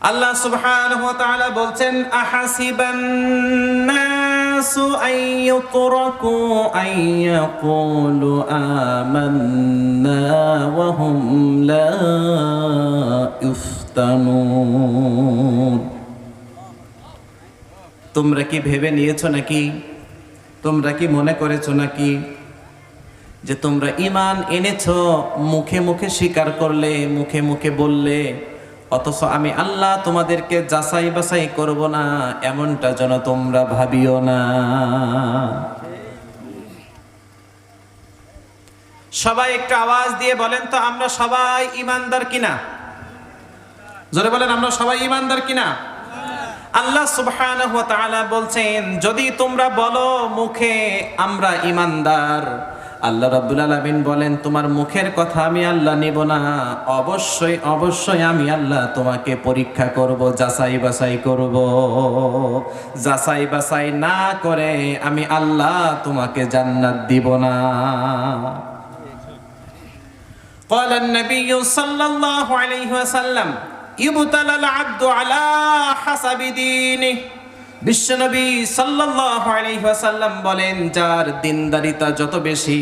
আল্লাহ সুবহানাহু ওয়া তাআলা বলছেন, আহাসিবান নাসু আন ইউতরাকু আন ইয়াকুলু আমান্না ওয়া হুম লা ইফতানুন. তোমরা কি ভেবে নিয়েছো নাকি? তোমরা কি মনে করেছ নাকি? যে তোমরা ইমান এনেছো, মুখে মুখে স্বীকার করলে, মুখে মুখে বললে অথচ আমি আল্লাহ তোমাদেরকে যাচাই বাছাই করব না, এমনটা যেন তোমরা ভাবিও না। সবাই একটু আওয়াজ দিয়ে বলেন তো, আমরা সবাই ইমানদার কিনা? জোরে বলেন, আমরা সবাই ইমানদার কিনা? আল্লাহ তাআলা বলছেন, যদি তোমরা বলো মুখে আমরা ইমানদার। আল্লাহ রাব্বুল আলামিন বলেন তোমার মুখের কথা আমি আল্লাহ নিব না অবশ্যই অবশ্যই আমি আল্লাহ তোমাকে পরীক্ষা করব যাচাই বাছাই করব যাচাই বাছাই না করে আমি আল্লাহ তোমাকে জান্নাত দিব না قال النبي صلى الله عليه وسلم يبتلى العبد على حسب دينه বিশ্বনবী ওয়াসাল্লাম বলেন, যার দিনদারিতা যত বেশি,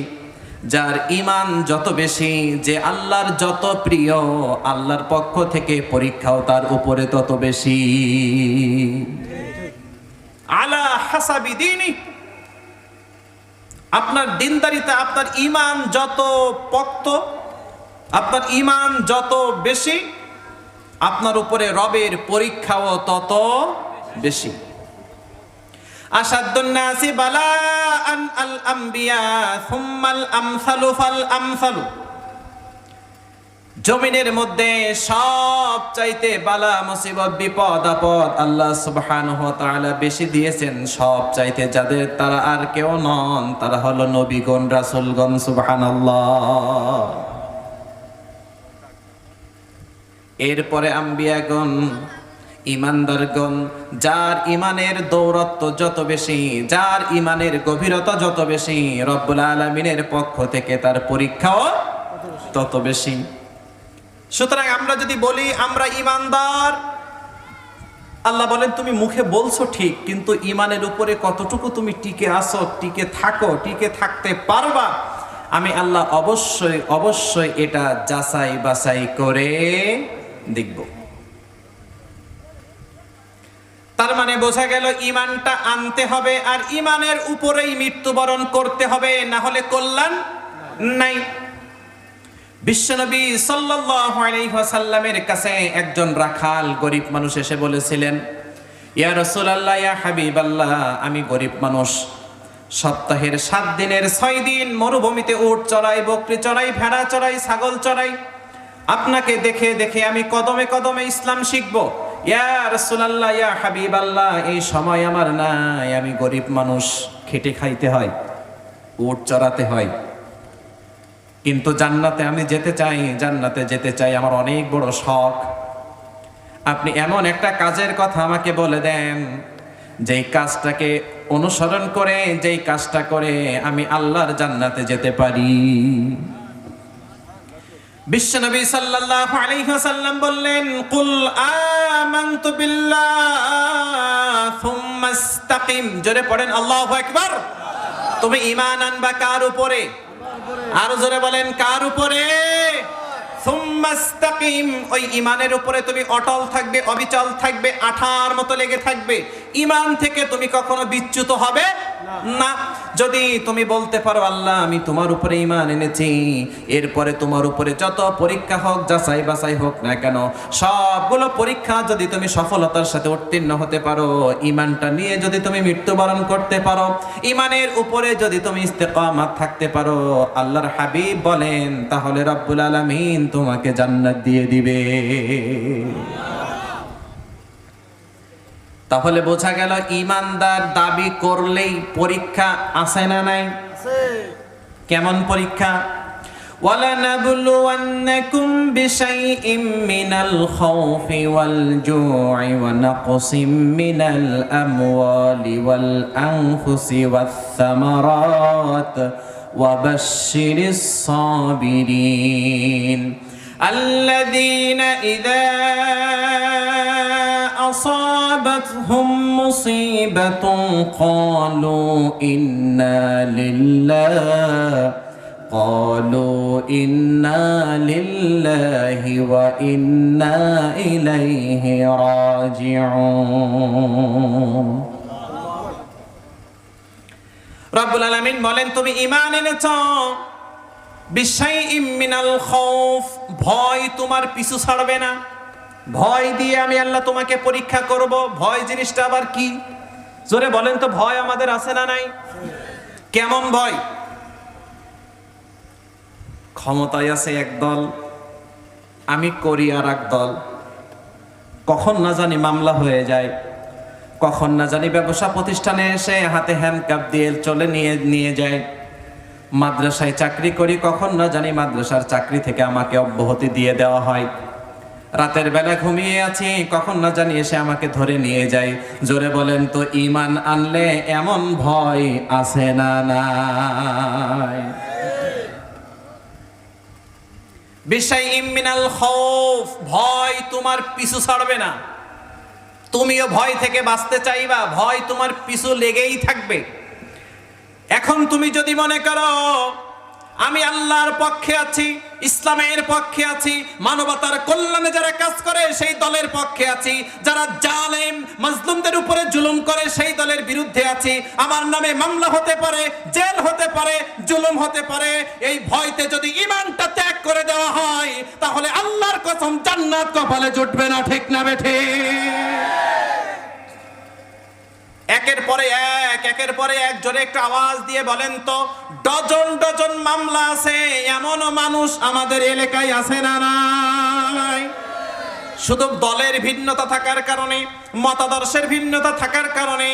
যার ইমান যত বেশি, যে আল্লাহর যত প্রিয়, আল্লাহর পক্ষ থেকে পরীক্ষাও তার উপরে তত বেশি। আলা হাসাবি দীনি আপনার দিনদারিতা, আপনার ইমান যত পক্ত, আপনার ইমান যত বেশি, আপনার উপরে রবের পরীক্ষাও তত বেশি। বালা আল আম্বিয়া জমিনের মধ্যে সব চাইতে বালা মুসিবত, বিপদ, আপদ আল্লাহ তাআলা বেশি দিয়েছেন। সব চাইতে যাদের তারা আর কেউ নন, তারা হলো নবীগণ, রাসূলগণ, সুবহানাল্লাহ। এরপরে আম্বিয়াগণ ইমানদারগণ, যার ইমানের দৌরত্ব যত বেশি, যার ইমানের গভীরতা যত বেশি, রব্বুল আলমিনের পক্ষ থেকে তার পরীক্ষাও তত বেশি। সুতরাং আমরা যদি বলি, আমরা ইমানদার, আল্লাহ বলেন, তুমি মুখে বলছো ঠিক, কিন্তু ইমানের উপরে কতটুকু তুমি টিকে আসো টিকে থাকো, টিকে থাকতে পারবা? আমি আল্লাহ অবশ্যই অবশ্যই এটা যাচাই বাছাই করে দেখব। তার মানে বোঝা গেল ইমানটা আনতে হবে আর ইমানের উপরেই মৃত্যুবরণ করতে হবে, না হলে কল্যাণ নাই। বিশ্বনবী ওয়াসাল্লামের কাছে একজন রাখাল গরিব মানুষ এসে বলেছিলেন, ইয়া রাসূলুল্লাহ, ইয়া হাবিবাল্লাহ, আমি গরিব মানুষ। সপ্তাহের সাত দিনের ছয় দিন মরুভূমিতে উট চড়াই, বকরি চড়াই, ভেড়া চড়াই, ছাগল চড়াই। আপনাকে দেখে দেখে আমি কদমে কদমে ইসলাম শিখব। ইয়া রাসূলুল্লাহ, ইয়া হাবিবাল্লাহ, এই সময় আমার নাই। আমি গরিব মানুষ, খেটে খাইতে হয়, উট চড়াতে হয়। কিন্তু জান্নাতে আমি যেতে চাই, জান্নাতে যেতে চাই আমার অনেক বড় শখ। আপনি এমন একটা কাজের কথা আমাকে বলে দেন, যেই কাজটাকে অনুসরণ করে, যেই কাজটা করে আমি আল্লাহর জান্নাতে যেতে পারি। বিশ্বনবী সাল্লাল্লাহু আলাইহি ওয়াসাল্লাম বললেন, কুল আমানতু বিল্লাহ থুম্মা ইসতাকিম। জোরে পড়েন, আল্লাহু আকবার। তুমি ঈমান আনবা কার উপরে? আরও জোরে বলেন, কার উপরে? সুম্মাস্তাকিম ওই ইমানের উপরে তুমি অটল থাকবে, অবিচল থাকবে, আঠার মতো লেগে থাকবে। ইমান থেকে তুমি কখনো বিচ্যুত হবে? না, যদি তুমি বলতে পারো, আল্লাহ, আমি তোমার উপরে ইমান এনেছি, এরপরে তোমার উপরে যত পরীক্ষা হোক, যাচাই বাছাই হোক না কেন, সবগুলো পরীক্ষা যদি তুমি সফলতার সাথে উত্তীর্ণ হতে পারো ইমানটা নিয়ে যদি তুমি মৃত্যুবরণ করতে পারো ইমানের উপরে যদি তুমি ইস্তেকামাত থাকতে পারো, আল্লাহর হাবিব বলেন, তাহলে রব্বুল আলামিন তোমাকে জান্নাত দিয়ে দিবে। তাহলে বোঝা গেল ইমানদার দাবি করলেই পরীক্ষা আসে না নাই কেমন পরীক্ষা ولنبلونكم بشيء من الخوف والجوع ونقص من الأموال والأنفس والثمرات وبشر الصابرين الذين إذا أصابتهم مصيبة قالوا إنا لله قالوا إنا لله وإنا إليه راجعون রব্বুল আলামিন বলেন তুমি ঈমান এনেছ বিশাইইম মিনাল খৌফ ভয় তোমার পিছু ছাড়বে না ভয় দিয়ে আমি আল্লাহ তোমাকে পরীক্ষা করব। ভয় জিনিসটা আবার কি? জোরে বলেন তো, ভয় আমাদের আছে না নাই? কেমন ভয়? ক্ষমতায় আছে এক দল, আমি করি আর এক দল। কখন না জানি মামলা হয়ে যায়। কখন না জানি ব্যবসা প্রতিষ্ঠানে এসে হাতে হ্যান্ডকাপ দিয়ে চলে নিয়ে নিয়ে যায়। মাদ্রাসায় চাকরি করি, কখন না জানি মাদ্রাসার চাকরি থেকে আমাকে অব্যাহতি দিয়ে দেওয়া হয়। রাতের বেলা ঘুমিয়ে আছি, কখন না জানি এসে আমাকে ধরে নিয়ে যায় জোরে বলেন তো ইমান আনলে এমন ভয় আছে না নাই? বিষয় ইমিনাল খৌফ, ভয় তোমার পিছু ছাড়বে না। তুমিও ভয় থেকে বাঁচতে চাইবা, ভয় তোমার পিছু লেগেই থাকবে। এখন তুমি যদি মনে করো, আমি আল্লাহর পক্ষে আছি ইসলামের পক্ষে আছি, মানবতার কল্যাণে যারা কাজ করে, সেই দলের পক্ষে আছি। যারা জালেম, মাজলুমদের উপরে জুলুম করে, সেই দলের বিরুদ্ধে আছি। আমার নামে মামলা হতে পারে, জেল হতে পারে, জুলুম হতে পারে। এই ভয়তে যদি ইমানটা ত্যাগ করে দেওয়া হয়, তাহলে আল্লাহর কসম জান্নাত কপালে জুটবে না, ঠিক না বেঠে? একের পরে এক, একের পরে এক, জোরে একটু আওয়াজ দিয়ে বলেন তো, ডজন ডজন মামলা আছে, এমনও মানুষ আমাদের এলাকায় আছে না নাই? শুধু দলের ভিন্নতা থাকার কারণে, মতাদর্শের ভিন্নতা থাকার কারণে,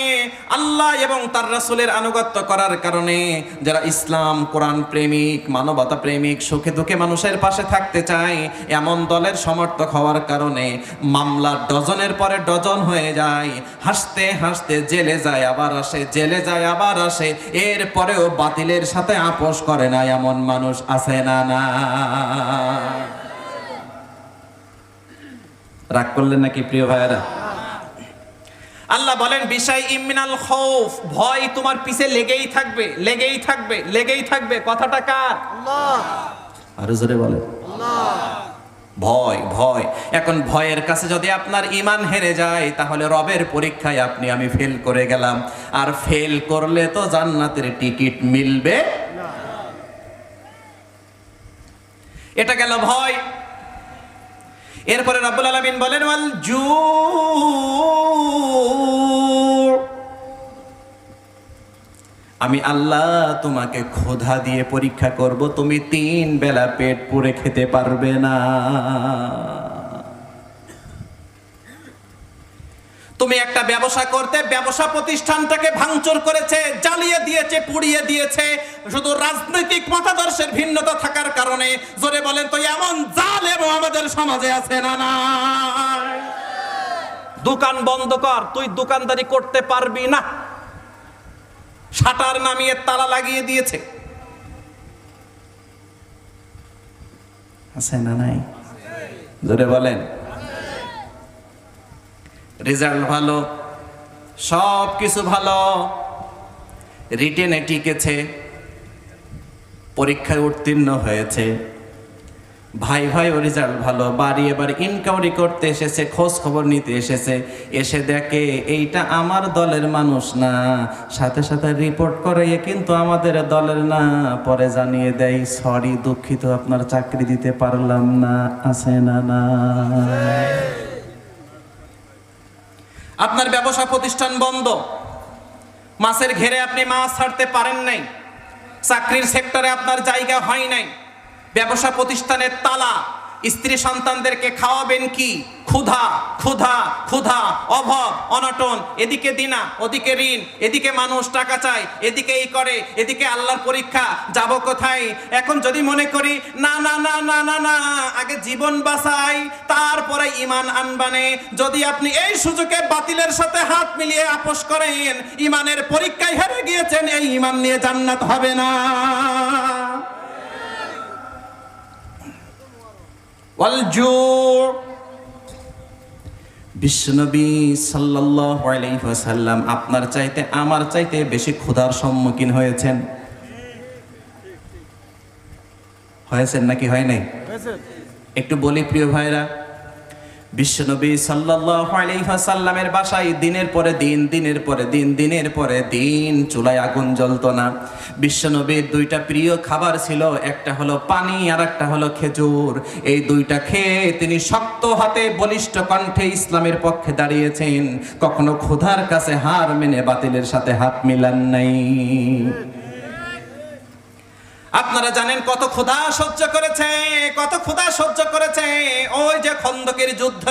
আল্লাহ এবং তার রাসুলের আনুগত্য করার কারণে যারা ইসলাম, কোরআন প্রেমিক, মানবতা প্রেমিক, সুখে দুঃখে মানুষের পাশে থাকতে চায়, এমন দলের সমর্থক হওয়ার কারণে মামলা ডজনের পরে ডজন হয়ে যায়। হাসতে হাসতে জেলে যায়, আবার আসে, জেলে যায়, আবার আসে। এরপরেও বাতিলের সাথে আপোষ করে না এমন মানুষ আছে না না রাগ করলেন নাকি প্রিয় ভাইয়েরা? আল্লাহ বলেন বিষয় ইমিনাল খৌফ ভয় তোমার পিছে লেগেই থাকবে লেগেই থাকবে লেগেই থাকবে। কথাটা কার? আরও জোরে বলে ভয় ভয়। এখন ভয়ের কাছে যদি আপনার ইমান হেরে যায় তাহলে রবের পরীক্ষায় আপনি আমি ফেল করে গেলাম। আর ফেল করলে তো জান্নাতের টিকিট মিলবে এটা গেল ভয়। এরপরে রব্বুল আলমিন বলেন, ওয়াল জু, আমি আল্লাহ তোমাকে খোধা দিয়ে পরীক্ষা করব, তুমি তিন বেলা পেট পুরে খেতে পারবে না। তুমি একটা ব্যবসা করতে, ব্যবসা প্রতিষ্ঠানটাকে ভাঙচুর করেছে, জ্বালিয়ে দিয়েছে, পুড়িয়ে দিয়েছে। শুধু রাজনৈতিক মতাদর্শের ভিন্নতা থাকার কারণে, জোরে বলেন তো, এমন জালেম আমাদের সমাজে আছে না না দোকান বন্ধ কর, তুই দোকানদারি করতে পারবি না। শাটার নামিয়ে তালা লাগিয়ে দিয়েছে। আছে না নাই? জোরে বলেন। রেজাল্ট ভালো। সব কিছু ভালো রিটেনে টিকেছে। পরীক্ষায় উত্তীর্ণ হয়েছে। ভাই ভাই, ও রেজাল্ট ভালো। বাড়ি এবার ইনকাউরি করতে এসেছে, খোঁজ খবর নিতে এসেছে। এসে দেখে এইটা আমার দলের মানুষ না। সাথে সাথে রিপোর্ট করে এ কিন্তু আমাদের দলের না। পরে জানিয়ে দেয় সরি দুঃখিত, আপনার চাকরি দিতে পারলাম না। আছে না না আপনার ব্যবসা প্রতিষ্ঠান বন্ধ। মাছের ঘেরে আপনি মাছ ছাড়তে পারেন নাই। চাকরির সেক্টরে আপনার জায়গা হয় নাই। ব্যবসা প্রতিষ্ঠানের তালা স্ত্রী সন্তানদেরকে খাওয়াবেন কি? ক্ষুধা ক্ষুধা ক্ষুধা, অভাব, অনটন, এদিকে দিনা, ওদিকে ঋণ, এদিকে মানুষ টাকা চায়, এদিকে এই করে, এদিকে আল্লাহর পরীক্ষা, যাব কোথায়? এখন যদি মনে করি, না না না না না না, আগে জীবন বাঁচাই, তারপরে ইমান আনবানে, যদি আপনি এই সুযোগে বাতিলের সাথে হাত মিলিয়ে আপোষ করেন ইমানের পরীক্ষায় হেরে গিয়েছেন, এই ইমান নিয়ে জান্নাত হবে না। বিশ্বনবী ওয়াসাল্লাম আপনার চাইতে আমার চাইতে বেশি ক্ষুধার সম্মুখীন হয়েছেন। হয়েছেন নাকি হয় নাই? একটু বলি প্রিয় ভাইরা বিশ্বনবী ওয়াসাল্লামের বাসায় দিনের পরে দিন, দিনের পরে দিন, দিনের পরে দিন চুলায় আগুন জ্বলতো না। বিশ্বনবীর দুইটা প্রিয় খাবার ছিল, একটা হলো পানি আর একটা হলো খেজুর। এই দুইটা খেয়ে তিনি শক্ত হাতে বলিষ্ঠ কণ্ঠে ইসলামের পক্ষে দাঁড়িয়েছেন। কখনো ক্ষুধার কাছে হার মেনে বাতিলের সাথে হাত মিলান নাই। আপনারা জানেন কত ক্ষুধা সহ্য করেছে, কত ক্ষুধা সহ্য করেছে। ওই যে খন্দকের যুদ্ধ,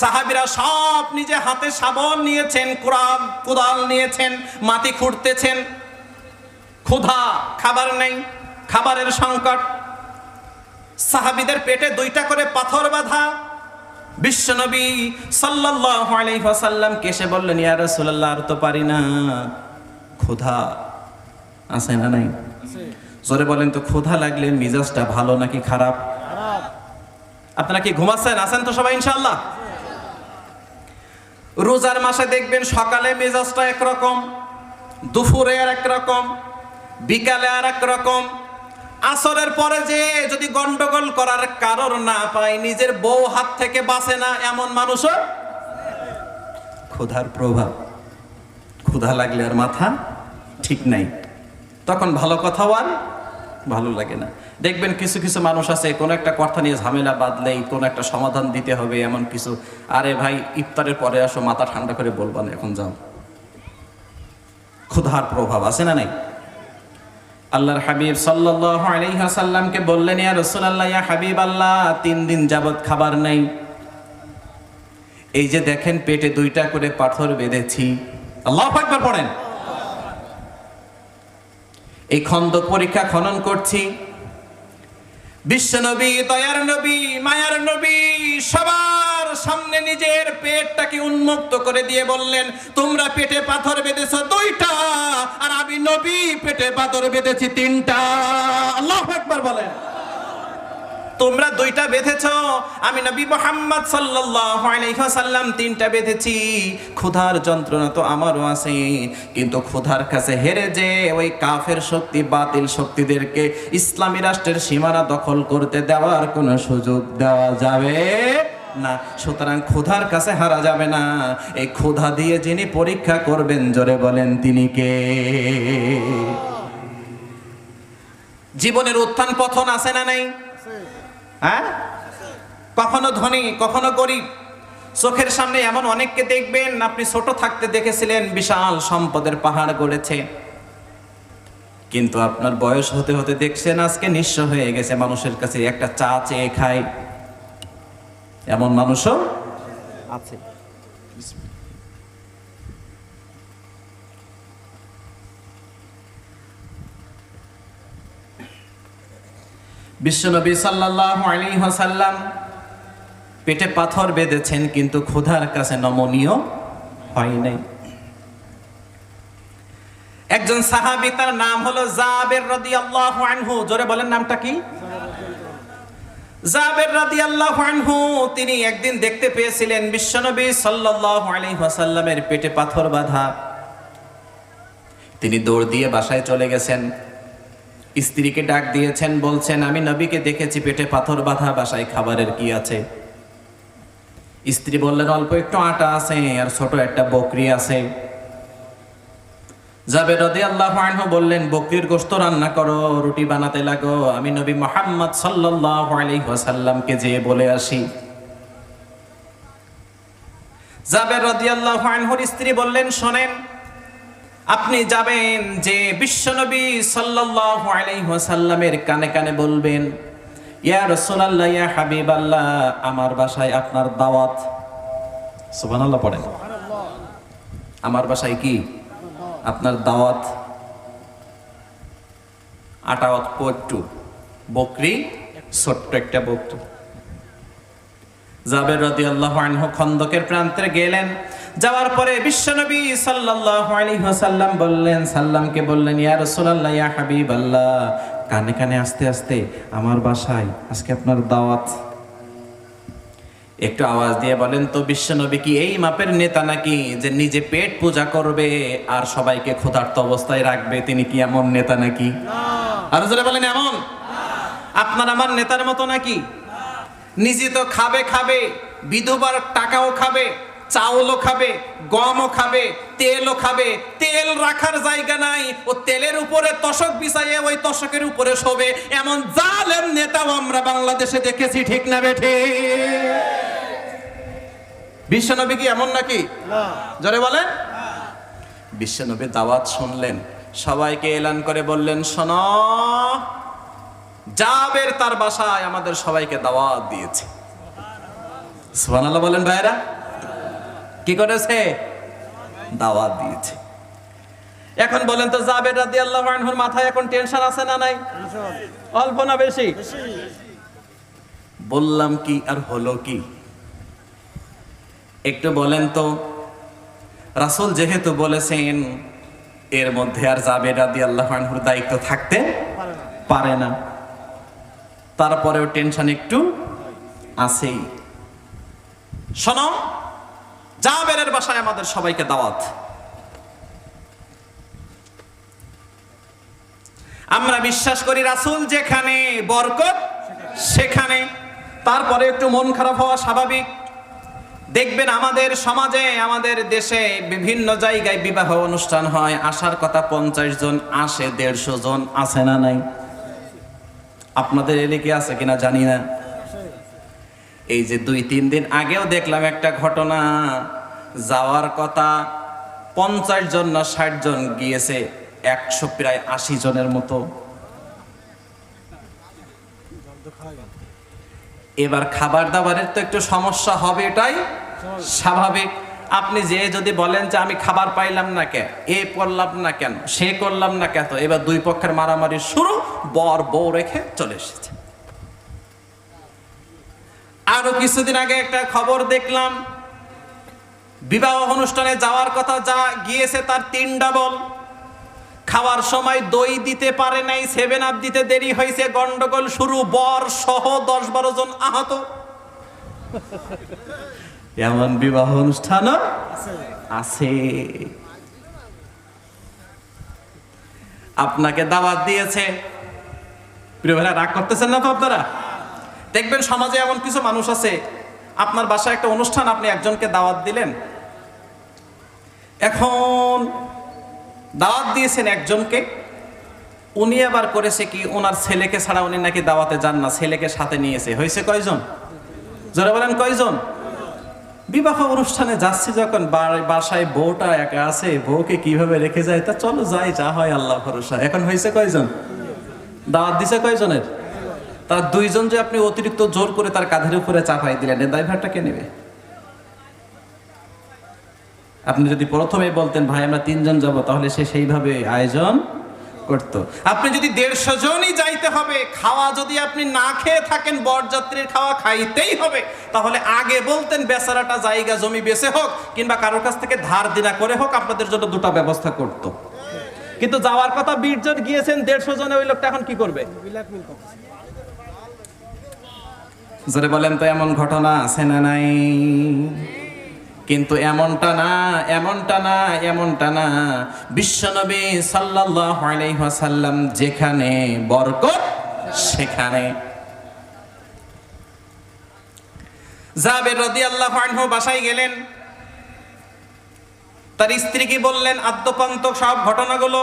সাহাবিরা সব নিজে হাতে শাবল নিয়েছেন, কুড়াল, কুদাল নিয়েছেন, মাটি খুঁড়তেছেন। ক্ষুধা, খাবার নেই, খাবারের সংকট। সাহাবিদের পেটে দুইটা করে পাথর বাঁধা। বিশ্বনবী সাল্লাল্লাহু আলাইহি ওয়াসাল্লাম কেসে বললেন, ইয়া রাসূলুল্লাহ, আর তো পারি না। ক্ষুধা আছে না নাই? জোরে বলেন তো, ক্ষুধা লাগলে মিজাজটা ভালো নাকি খারাপ? আপনারা কি ঘুমাচ্ছেন? আছেন তো সবাই ইনশাল্লাহ রোজার মাসে দেখবেন সকালে মেজাজটা একরকম, দুপুরে আর একরকম বিকালে আর একরকম আসরের পরে যে যদি গন্ডগোল করার কারণ না পায়, নিজের বউ হাত থেকে বাঁচে না এমন মানুষও? ক্ষুধার প্রভাব। ক্ষুধা লাগলে আর মাথা ঠিক নাই। তখন ভালো কথাও আর ভালো লাগে না। দেখবেন কিছু কিছু মানুষ আছে, কোনো একটা কথা নিয়ে ঝামেলা বাঁধলেই কোনো একটা সমাধান দিতে হবে এমন কিছু। আরে ভাই, ইফতারের পরে আসো, মাথা ঠান্ডা করে বলবা এখন যাও। ক্ষুধার প্রভাব আছে না নাই? আল্লাহর হাবিব ওয়াসাল্লামকে বললেন, ইয়া রাসূলুল্লাহ, ইয়া হাবিব আল্লাহ তিন দিন যাবত খাবার নাই। এই যে দেখেন, পেটে দুইটা করে পাথর বেঁধেছি। আল্লাহু পড়েন। এই খন্দ পরীক্ষা খনন করছি। বিশ্বনবী দয়ার নবী, মায়ার নবী, সবার সামনে নিজের পেটটাকে উন্মুক্ত করে দিয়ে বললেন, তোমরা পেটে পাথর বেঁধেছ দুইটা, আর আমি নবী পেটে পাথর বেঁধেছি তিনটা। আল্লাহ একবার বলেন। তোমরা দুইটা বেঁধেছ? আমি নবী মোহাম্মদ ওয়াসাল্লাম তিনটা বেঁধেছি। ক্ষুধার যন্ত্রণা তো আমারও আছে। কিন্তু ক্ষুধার কাছে হেরে যে ওই কাফের শক্তি, বাতিল শক্তিদেরকে ইসলামী রাষ্ট্রের সীমানা দখল করতে দেওয়ার কোনো সুযোগ দেওয়া যাবে না। সুতরাং ক্ষুধার কাছে হারা যাবে না। এই ক্ষুধা দিয়ে যিনি পরীক্ষা করবেন, জোরে বলেন তিনি কে? জীবনের উত্থান পথন আছে না নাই? হ্যাঁ? কখনো ধনী, কখনো গরিব। চোখের সামনে এমন অনেককে দেখবেন, আপনি ছোট থাকতে দেখেছিলেন, বিশাল সম্পদের পাহাড় গড়েছে। কিন্তু আপনার বয়স হতে হতে দেখছেন, আজকে নিঃস্ব হয়ে গেছে, মানুষের কাছে একটা চা চেয়ে খায়। এমন মানুষও আছে। বিশ্বনবী সাল্লাল্লাহু আলাইহি ওয়াসাল্লাম পেটে পাথর বেঁধেছেন, কিন্তু ক্ষুধার কাছে নমনীয় হয় নাই। একজন সাহাবী তার নাম হলো জাবের রাদিয়াল্লাহু আনহু। জোরে বলেন নামটা কি? জাবের রাদিয়াল্লাহু আনহু, তিনি একদিন দেখতে পেয়েছিলেন বিশ্বনবী সাল্লাল্লাহু আলাইহি ওয়াসাল্লামের পেটে পাথর বাঁধা। তিনি দৌড় দিয়ে বাসায় চলে গেছেন। স্ত্রীকে ডাক দিয়েছেন, বলছেন, আমি নবীকে দেখেছি, পেটে পাথর বাঁধা, বাসায় খাবারের কি আছে? স্ত্রী বললেন, অল্প একটু আটা আছে আর ছোট একটা বকরি আছে। যাবে রদি আল্লাহ বললেন, বকরির গোস্ত রান্না করো, রুটি বানাতে লাগো। আমি নবী মোহাম্মদ সাল্লাল্লাহু আলাইহি ওয়াসাল্লামকে যেয়ে বলে আসি। জাবের রাদিয়াল্লাহু আনহুর স্ত্রী বললেন, শোনেন আপনি যাবেন যে বিশ্বনবী সাল্লাল্লাহু আলাইহি ওয়াসাল্লামের কানে কানে বলবেন, ইয়া রাসূলুল্লাহ, ইয়া হাবিবাল্লাহ, আমার বাসায় আপনার দাওয়াত। সুবহানাল্লাহ পড়েন। আমার বাসায় কি? আপনার দাওয়াত। আটাওয়াত একটু বকরি, ছোট্ট একটা বকরি জাবের রাদিয়াল্লাহু আনহু খন্দকের প্রান্তে গেলেন। যাওয়ার পরে বিশ্বনবী সাল্লাল্লাহু আলাইহি ওয়াসাল্লাম বললেন, সাল্লামকে বললেন, ইয়া রাসূলুল্লাহ, ইয়া হাবিবাল্লাহ। কানে কানে আস্তে আস্তে, আমার বাসায় আজকে আপনার দাওয়াত। একটু আওয়াজ দিয়ে বলেন তো, বিশ্বনবী কি এই মাপের নেতা নাকি যে নিজে পেট পূজা করবে আর সবাইকে ক্ষুধার্ত অবস্থায় রাখবে? তিনি কি এমন নেতা নাকি? আর বলেন, এমন? আপনার আমার নেতার মতো নাকি? নিজে তো খাবে খাবে। বিধবার টাকাও খাবে। চাউলও খাবে গমও খাবে তেলও খাবে। তেল রাখার জায়গা নাই। ও তেলের উপরে তশক বিছাইয়ে ওই তশকের উপরে শোবে। এমন জালেম নেতাও আমরা বাংলাদেশে দেখেছি ঠিক না বেঠে? বিশ্বনবী কি এমন নাকি? জরে বলেন। বিশ্বনবী দাওয়াত শুনলেন। সবাইকে এলান করে বললেন শোন জাবের তার বাসায় আমাদের সবাইকে দাওয়াত দিয়েছে। সুবহানাল্লাহ বলেন ভাইরা কি করেছে? দাওয়াত দিয়েছে। এখন বলেন তো জাবের রাদিয়াল্লাহু আনহুর মাথায় এখন টেনশন আছে না নাই? অল্প না বেশি? বললাম কি আর হলো কি? একটু বলেন তো, রাসূল যেহেতু বলেছেন, এর মধ্যে আর জাবের রাদিয়াল্লাহু আনহুর দায়িত্ব থাকতে পারে না। তারপরেও টেনশন একটু আছেই। শোনো জাবেরের বাসায় আমাদের সবাইকে দাওয়াত। আমরা বিশ্বাস করি রাসুল যেখানে বরকত, সেখানে। তারপরে একটু মন খারাপ হওয়া স্বাভাবিক। দেখবেন আমাদের সমাজে, আমাদের দেশে বিভিন্ন জায়গায় বিবাহ অনুষ্ঠান হয়। আসার কথা পঞ্চাশ জন আসে, দেড়শো জন আসে না নাই? আপনাদের এলাকে আছে কিনা জানি না। এই যে দুই, তিন দিন আগেও দেখলাম একটা ঘটনা। যাওয়ার কথা পঞ্চাশ জন না ষাট জন গিয়েছে, একশো প্রায় আশি জনের মতো। এবার খাবার দাবারের তো একটু সমস্যা হবে এটাই স্বাভাবিক। আপনি যে যদি বলেন যে আমি খাবার পাইলাম না কেন, এ করলাম না কেন, সে করলাম না কেন এবার দুই পক্ষের মারামারি শুরু, বর বউ রেখে চলে এসেছে। আরও কিছুদিন আগে একটা খবর দেখলাম। বিবাহ অনুষ্ঠানে যাওয়ার কথা যা গিয়েছে তার তিন ডাবল খাওয়ার সময় দই দিতে পারে নাই সেভেন আপ দিতে দেরি হয়েছে, গন্ডগোল শুরু, বর সহ দশ বারো জন আহত। এমন বিবাহ অনুষ্ঠান আছে। আপনাকে দাওয়াত দিয়েছে। প্রিয় ভাইরা, রাগ করতেছেন না তো আপনারা? দেখবেন সমাজে এমন কিছু মানুষ আছে, আপনার বাসায় একটা অনুষ্ঠান আপনি একজনকে দাওয়াত দিলেন। এখন দাওয়াত দিয়েছেন একজনকে, উনি আবার করেছে কি, ওনার ছেলেকে ছাড়া উনি নাকি দাওয়াতে যান না, ছেলেকে সাথে নিয়েছে। হয়েছে কয়জন? জোরে বলেন, কয়জন? বিবাহ অনুষ্ঠানে যাচ্ছি যখন বাসায় বউটা একা আছে, বউকে কীভাবে রেখে যায়? তা চলো যাই, যা হয় আল্লাহ ভরসা। এখন হয়েছে কয়জন? দাওয়াত দিছে কয়জনের? তার দুইজন যে আপনি অতিরিক্ত জোর করে তার কাঁধের উপরে চাপাই দিলেন এর দায়ভারটা কে নেবে? আপনি যদি প্রথমে বলতেন, ভাই, আমরা তিনজন যাব, তাহলে সে সেইভাবে আয়োজন করতো। আপনি যদি দেড়শো জনই যাইতে হবে, খাওয়া যদি আপনি না খেয়ে থাকেন, বরযাত্রীর খাওয়া খাইতেই হবে, তাহলে আগে বলতেন, বেচারাটা জায়গা জমি বেচে হোক, কিংবা কারোর কাছ থেকে ধার দিনা করে হোক, আপনাদের জন্য দুটো ব্যবস্থা করতো। কিন্তু যাওয়ার কথা বিশ জন গিয়েছেন, দেড়শো জনে ওই লোকটা এখন কি করবে? জোরে বলেন তো, এমন ঘটনা আছে না নাই? কিন্তু এমনটা না এমনটা না এমনটা না। বিশ্বনবী সাল্লাল্লাহু আলাইহি ওয়াসাল্লাম যেখানে বরকত, সেখানে। জাবের রাদিয়াল্লাহু আনহু বাসায় গেলেন। তার স্ত্রীকে বললেন, আদ্যপান্ত সব ঘটনাগুলো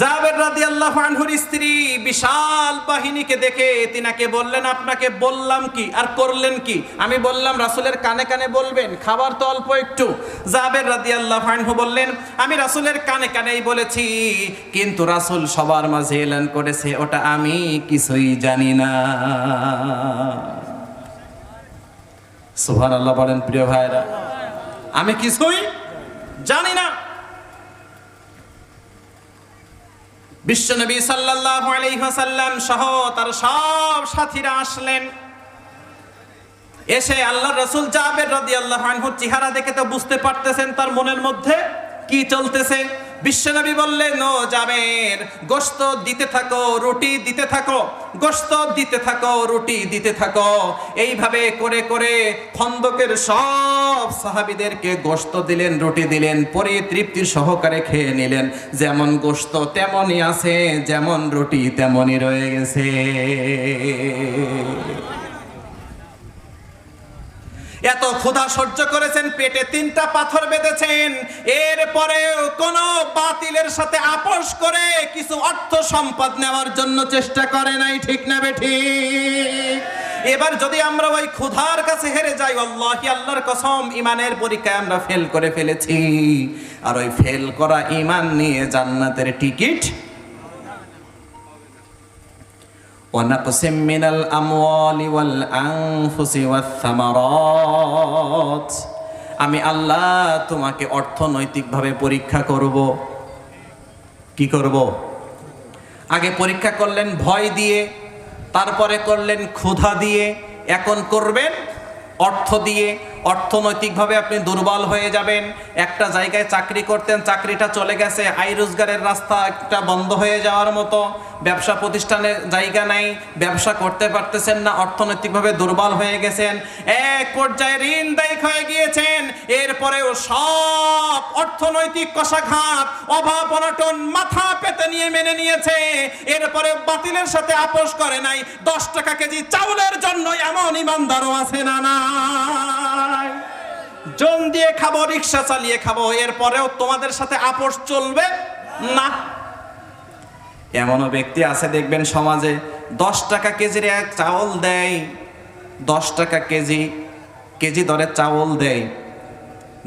জাবের রাদিয়াল্লাহু আনহুর স্ত্রী বিশাল বাহিনীকে দেখে তিনাকে বললেন, আপনাকে বললাম কি? আর করলেন কি? আমি বললাম, রাসূলের কানে কানে বলবেন, খাবার তো অল্প একটু। জাবের রাদিয়াল্লাহু আনহু বললেন, আমি রাসূলের কানে কানেই বলেছি, কিন্তু রাসূল সবার মাঝে এলান করেছে, ওটা আমি কিছুই জানি না। সুবহানাল্লাহ বলেন, প্রিয় ভাইরা, আমি কিছুই জানি না। বিশ্বনবী সাল্লাল্লাহু আলাইহি ওয়াসাল্লাম সহ তার সব সাথীরা আসলেন। এসে আল্লাহ রাসূল জাবের রাদিয়াল্লাহু আনহু চেহারা দেখে তো বুঝতে পারতেছেন তার মনের মধ্যে কি চলতেছে। বিশ্বনবী বললেন, ও জাবের গোস্ত দিতে থাকো, রুটি দিতে থাকো গোস্ত দিতে থাকো, রুটি দিতে থাকো। এইভাবে করে করে খন্দকের সব সাহাবিদেরকে গোস্ত দিলেন, রুটি দিলেন পরে তৃপ্তি সহকারে খেয়ে নিলেন। যেমন গোস্ত তেমনই আছে, যেমন রুটি তেমনই রয়ে গেছে। এত ক্ষুধা সহ্য করেছেন, পেটে তিনটা পাথর বেঁধেছেন। এরপরেও কোন বাতিলের সাথে আপোষ করে কিছু অর্থ সম্পদ নেওয়ার জন্য চেষ্টা করে নাই, ঠিক না বেঠি এবার যদি আমরা ওই ক্ষুধার কাছে হেরে যাই আল্লাহি আল্লাহর কসম, ইমানের পরীক্ষায় আমরা ফেল করে ফেলেছি। আর ওই ফেল করা ইমান নিয়ে জান্নাতের টিকিট ونقص من الأموال والأنفس والثمرات আমি আল্লাহ তোমাকে অর্থনৈতিকভাবে পরীক্ষা করব কি করব আগে পরীক্ষা করলেন ভয় দিয়ে তারপরে করলেন ক্ষুধা দিয়ে এখন করবেন অর্থ দিয়ে অর্থনৈতিকভাবে আপনি দুর্বল হয়ে যাবেন। একটা জায়গায় চাকরি করতেন, চাকরিটা চলে গেছে, আয় রোজগারের রাস্তা একটা বন্ধ হয়ে যাওয়ার মতো। ব্যবসা প্রতিষ্ঠানের জায়গা নাই, ব্যবসা করতে পারতেছেন না, অর্থনৈতিকভাবে দুর্বল হয়ে গেছেন। এক পর্যায়ে ঋণ দায়িক হয়ে গিয়েছেন। এরপরেও সব অর্থনৈতিক কষাঘাত, অভাব অনটন মাথা পেতে নিয়ে মেনে নিয়েছে। এরপরে বাতিলের সাথে আপোষ করে নাই। দশ টাকা কেজি চাউলের জন্য এমন ইমানদারও আছে না না। নাই। জন দিয়ে খাব, রিক্সা চালিয়ে খাব, এরপরেও তোমাদের সাথে আপোষ চলবে না। এমনও ব্যক্তি আছে দেখবেন সমাজে, দশ টাকা কেজির এক চাউল দেয়, দশ টাকা কেজি কেজি দরে চাউল দেয়।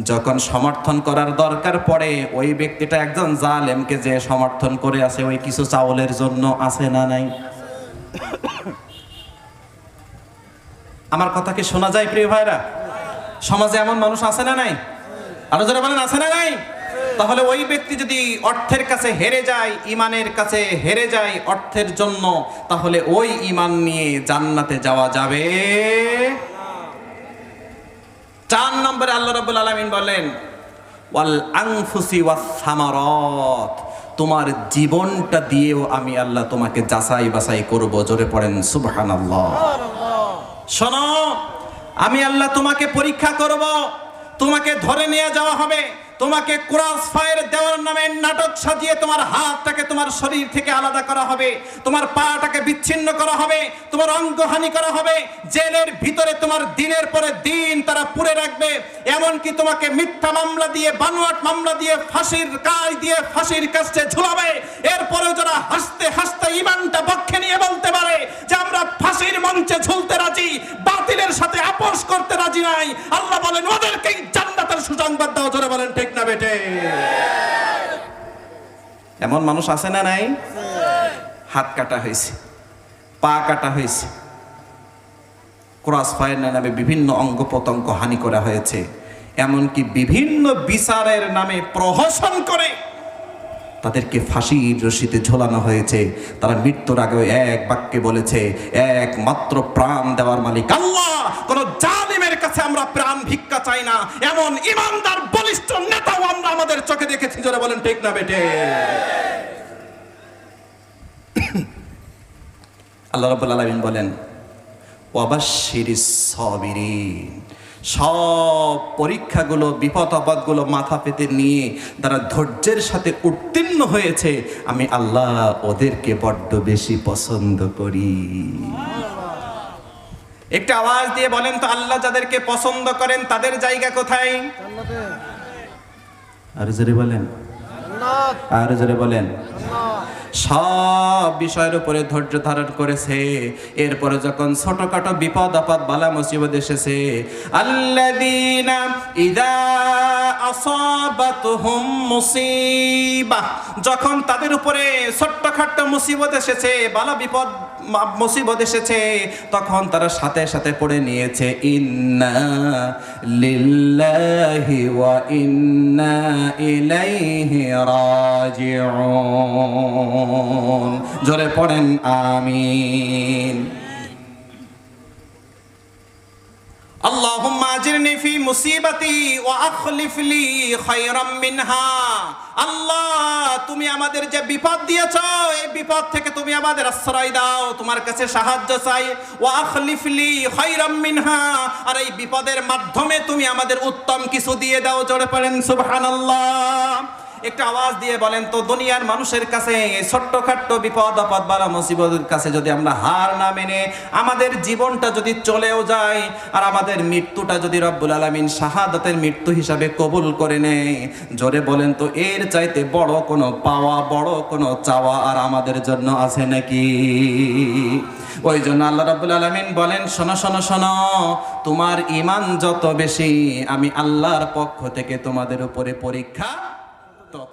যখন সমর্থন করার দরকার পড়ে, ওই ব্যক্তিটা একজন জালেমকে যে সমর্থন করে আছে, ওই কিছু চাউলের জন্য আছে না নাই? আমার কথা কি শোনা যায়, প্রিয় ভাইরা? সমাজে এমন মানুষ আছে না নাই? আরও যারা বলেন, আছে না নাই? তাহলে ওই ব্যক্তি যদি অর্থের কাছে হেরে যায়, ইমানের কাছে হেরে যায় অর্থের জন্য, তাহলে ওই ইমান নিয়ে জান্নাতে যাওয়া যাবে। চার নম্বরে আল্লাহ রাব্বুল আলামিন বলেন, ওয়াল আনফুসি ওয়াস সামারাত। তোমার জীবনটা দিয়েও আমি আল্লাহ তোমাকে যাচাই বাছাই করব। জোরে পড়েন, সুবহানাল্লাহ। শোনো আমি আল্লাহ তোমাকে পরীক্ষা করব তোমাকে ধরে নিয়ে যাওয়া হবে। তোমাকে ক্রস ফায়ার দেওয়ার নামে নাটক সাজিয়ে তোমার হাতটাকে তোমার শরীর থেকে আলাদা করা হবে, তোমার পাটাকে বিচ্ছিন্ন করা হবে, তোমার অঙ্গহানি করা হবে, জেলের ভিতরে তোমার দিনের পরে দিন তারা পুড়ে রাখবে, এমনকি তোমাকে মিথ্যা মামলা দিয়ে, বানোয়াট মামলা দিয়ে, ফাঁসির কাজ দিয়ে, ফাঁসির কাছে ঝুলাবে। এরপরেও যারা হাসতে হাসতে ইমানটা পক্ষে নিয়ে বলতে পারে যে আমরা ফাঁসির মঞ্চে ঝুলতে রাজি, বাতিলের সাথে আপোষ করতে রাজি নাই, আল্লাহ বলেন, ওদেরকেই জান্নাতের সুসংবাদ দাও। জোরে বলেন, ঠিক না বেটে এমন মানুষ আছে না নাই? হাত কাটা হয়েছে, পা কাটা হয়েছে। ক্রস ফায়ার নামে বিভিন্ন অঙ্গ প্রত্যঙ্গ হানি করা হয়েছে। এমনকি বিভিন্ন বিচারের নামে প্রহসন করে তাদেরকে ফাঁসির রশিতে ঝোলানো হয়েছে। তারা মৃত্যুর আগে এক বাক্যে বলেছে, একমাত্র প্রাণ দেওয়ার মালিক আল্লাহ। কোন জালিমের কাছে আমরা প্রাণ ভিক্ষা চাই না। এমন ইমানদার, বলিষ্ঠ নেতাও আমরা আমাদের চোখে দেখেছি যারা বলেন, ঠিক না বেটে আল্লাহ রাব্বুল আলামিন বলেন সব পরীক্ষাগুলো বিপদ আপদগুলো মাথা পেতে নিয়ে তারা ধৈর্যের সাথে উত্তীর্ণ হয়েছে। আমি আল্লাহ ওদেরকে বড্ড বেশি পছন্দ করি। একটা আওয়াজ দিয়ে বলেন তো আল্লাহ যাদেরকে পছন্দ করেন তাদের জায়গা কোথায়? আর জোরে বলেন। আর জোরে বলেন। সব বিষয়ের উপরে ধৈর্য ধারণ করেছে। এরপরে যখন ছোটখাটো বিপদ আপদ বালা মুসিবত এসেছে ইদা আসাবাতুহুম মুসিবা যখন তাদের উপরে ছোট্টখাট্ট মুসিবত এসেছে বালা বিপদ মুসিবত এসেছে, তখন তারা সাথে সাথে পড়ে নিয়েছে, ইন্না লিল্লাহি ওয়া ইন্না ইলাইহি রাজিউন। জোরে পড়েন, আমিন। اللهم আজিরনি ফি মুসিবাতি ওয়া আখলিফ লি খায়রাম মিনহা আল্লাহ তুমি আমাদের যে বিপদ দিয়েছো এই বিপদ থেকে তুমি আমাদের আশ্রয় দাও তোমার কাছে সাহায্য চাই ওয়া আখলিফ লি খায়রাম মিনহা আর এই বিপদের মাধ্যমে তুমি আমাদের উত্তম কিছু দিয়ে দাও জোরে পড়েন সুবহানাল্লাহ একটা আওয়াজ দিয়ে বলেন, তো দুনিয়ার মানুষের কাছে ছোট্টখাট্ট বিপদ, আপদ বালা মুসিবতের কাছে যদি আমরা হার না মেনে, আমাদের জীবনটা যদি চলেও যায়, আর আমাদের মৃত্যুটা যদি রব্বুল আলমিন শাহাদাতের মৃত্যু হিসাবে কবুল করে নেয়, জোরে বলেন তো, এর চাইতে বড় কোনো পাওয়া, বড় কোনো চাওয়া আর আমাদের জন্য আছে নাকি? ওই জন্য আল্লাহ রাব্বুল আলামিন বলেন, শোনো শোনো শোনো, তোমার ইমান যত বেশি, আমি আল্লাহর পক্ষ থেকে তোমাদের উপরে পরীক্ষা তত